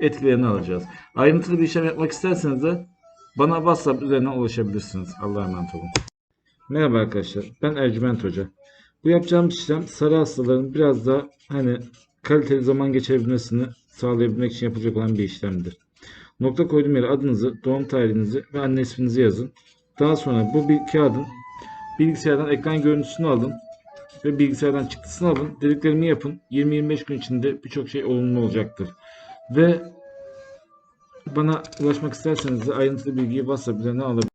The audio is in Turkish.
etkilerini alacağız. Ayrıntılı bir işlem yapmak isterseniz de bana WhatsApp üzerinden ulaşabilirsiniz. Allah'a emanet olun. Merhaba arkadaşlar. Ben Ercüment Hoca. Bu yapacağım işlem sarı hastaların biraz daha hani kaliteli zaman geçirebilmesini sağlayabilmek için yapılacak olan bir işlemdir. Nokta koyduğum yere adınızı, doğum tarihinizi ve anne isminizi yazın. Daha sonra bu bir kağıdın bilgisayardan ekran görüntüsünü alın ve bilgisayardan çıktısını alın. Dediklerimi yapın. 20-25 gün içinde birçok şey olumlu olacaktır. Ve bana ulaşmak isterseniz ayrıntılı bilgiyi WhatsApp üzerinden alabilirsiniz.